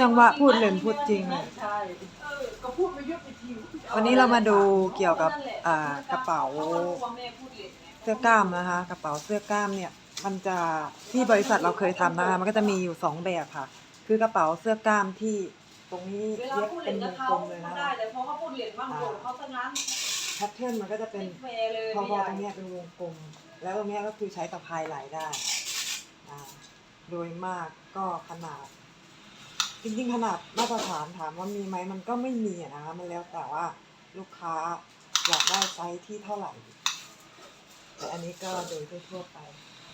จังหวะพูดเล่นพูดจริงเลยใช่ก็พูดไปเยอะไปทีวันนี้เรามาดูเกี่ยวกับอ่ากระเป๋าเสื้อกล้ามนะคะ กระเป๋าเสื้อกล้ามเนี่ย มันจะที่บริษัทเราเคยทำนะคะมันก็จะมีอยู่สองแบบค่ะ คือกระเป๋าเสื้อกล้ามที่ตรงนี้เวลาเย็บพูดเหเป็รีนยญวกับงเขากลมเลยก็นะได้คะแต่พอเขาพูดเหรียญบ้างโดนเขาซะงั้นแพทเทิร์นมันก็จะเป็นแฟร์เลยพอพอตรงเนี้ยเป็นวงกลม แล้วตรงเนี้ยก็คือใช้ตะพายไหลได้อ่าโดยมากก็ขนาดจ ริงๆขนาดมาตรฐานถามว่ามีไหมมันก็ไม่มีอะนะคะมันแล้วแต่ว่าลูกค้าอยากได้ไซส์ที่เท่าไหร่ แต่อันนี้ก็โดยทั่วๆไป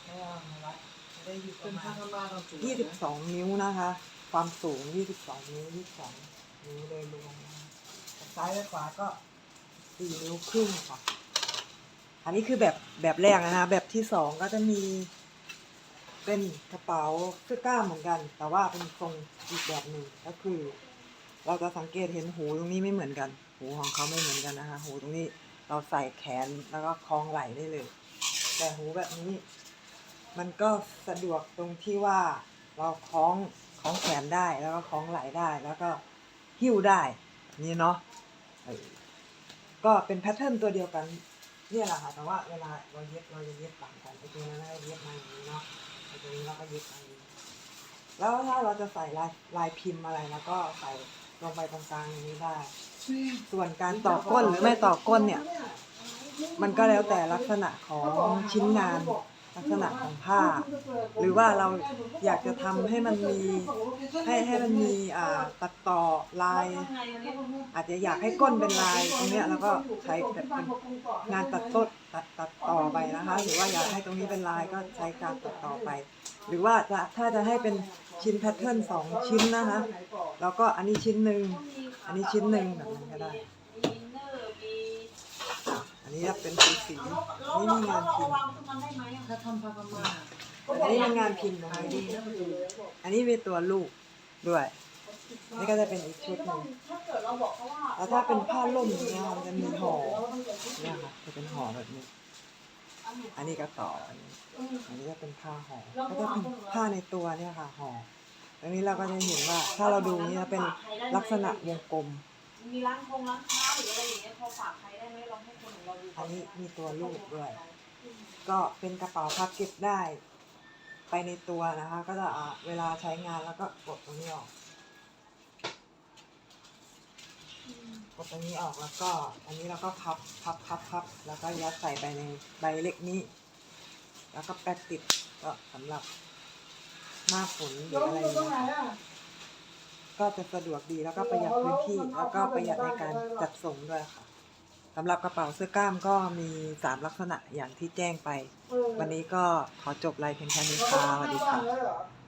ไม่ว่ามาวัดจะได้อยู่ปเป็ระนมาทาณงมาเราสูงยี่สิบสองนิ้วนะคะ ความสูงยี่สิบสองนิ้วยี่สิบสองนิ้วโดยรวมนะคะซ้ายและขวาก็สี่นิ้วครึ่งค่ะ อันนี้คือแบบแบบแรกนะคะ แบบที่สองก็จะมี เป็นกระเป๋าเสื้อกล้ามเหมือนกัน แต่ว่าเป็นทรงอีกแบบหนึ่งก็คือ เราจะสังเกตเห็นหูตรงนี้ไม่เหมือนกัน หูของเขาไม่เหมือนกันนะคะหูตรงนี้เราใส่แขนแล้วก็คล้องไหล่ได้เลย แต่หูแบบนี้ มันก็สะดวกตรงที่ว่าเราคล้องคล้องแขนได้แล้วก็คล้องไหล่ได้แล้วก็หิ้วได้นี่เนาะก็เป็นแพทเทิร์นตัวเดียวกันเนี่ยแหละค่ะแต่ว่าเวลาเราเย็บเราจะเย็บต่างกันไอ้ตัวนั้นเราเย็บมาอย่างนี้เนาะ ไอ้ตัวนี้เราก็เย็บมาอย่างนี้แล้วถ้าเราจะใส่ลายลายพิมพ์อะไรแล้วก็ใส่ลงไปตรงกลางนี้ได้ ส่วนการต่อก้นหรือไม่ต่อก้นเนี่ย มันก็แล้วแต่ลักษณะของชิ้นงาน ลักษณะของผ้า หรือว่าเราอยากจะทำให้มันมีให้ให้มันมีอ่าตัดต่อลาย อาจจะอยากให้ก้นเป็นลายตรงเนี้ยแล้วก็ใช้แบบเป็นงานตัดต้นตัดตัดต่อไปนะคะ หรือว่าอยากให้ตรงนี้เป็นลายก็ใช้การตัดต่อไป หรือว่าจะถ้าจะให้เป็นชิ้นแพทเทิร์นสองชิ้นนะคะแล้วก็อันนี้ชิ้นหนึ่งอันนี้ชิ้นหนึ่งแบบนั้นก็ได้ อันนี้จะเป็นสีสีนี่มีงานพิมพ์อะถ้าทำพามาอันนี้งานพิมพ์นะคะดีนะมันอยู่อันนี้เป็นตัวลูกด้วย นี่ก็จะเป็นอีกชุดหนึ่งแล้วถ้าเป็นผ้าล่มเนี่ยมันจะมีห่อเนี่ยค่ะจะเป็นห่อแบบนี้ อันนี้ก็ต่ออันนี้อันนี้จะเป็นผ้าห่อก็จะเป็นผ้าในตัวเนี่ยค่ะห่อตรงนี้เราก็จะเห็นว่าถ้าเราดูนี่จะเป็นลักษณะวงกลมมีร้านคงร้านค้า หรืออะไรอย่างเงี้ยพอฝากใครได้ไหมลองให้คนของเราดูก่อันนี้มีตัวลูกด้วย ก็เป็นกระเป๋าพับเก็บได้ ไปในตัวนะคะ ก็จะอะเวลาใช้งานแล้วก็กดตรงนี้ออกกดตรงนี้ออกแล้วก็ อันนี้เราก็พับพับพับพับแล้วก็ยัดใส่ไปในใบเล็กนี้ แล้วก็แปะติดก็สำหรับหน้าฝนหรืออะไรอย่างเงี้ย ก็จะสะดวกดีแล้วก็ประหยัดพื้นที่ แล้วก็ประหยัดในการจัดส่งด้วยค่ะสำหรับกระเป๋าเสื้อกล้ามก็มีสามลักษณะอย่างที่แจ้งไป วันนี้ก็ขอจบไลน์เพียงแค่นี้ค่ะสวัสดีค่ะค่ะ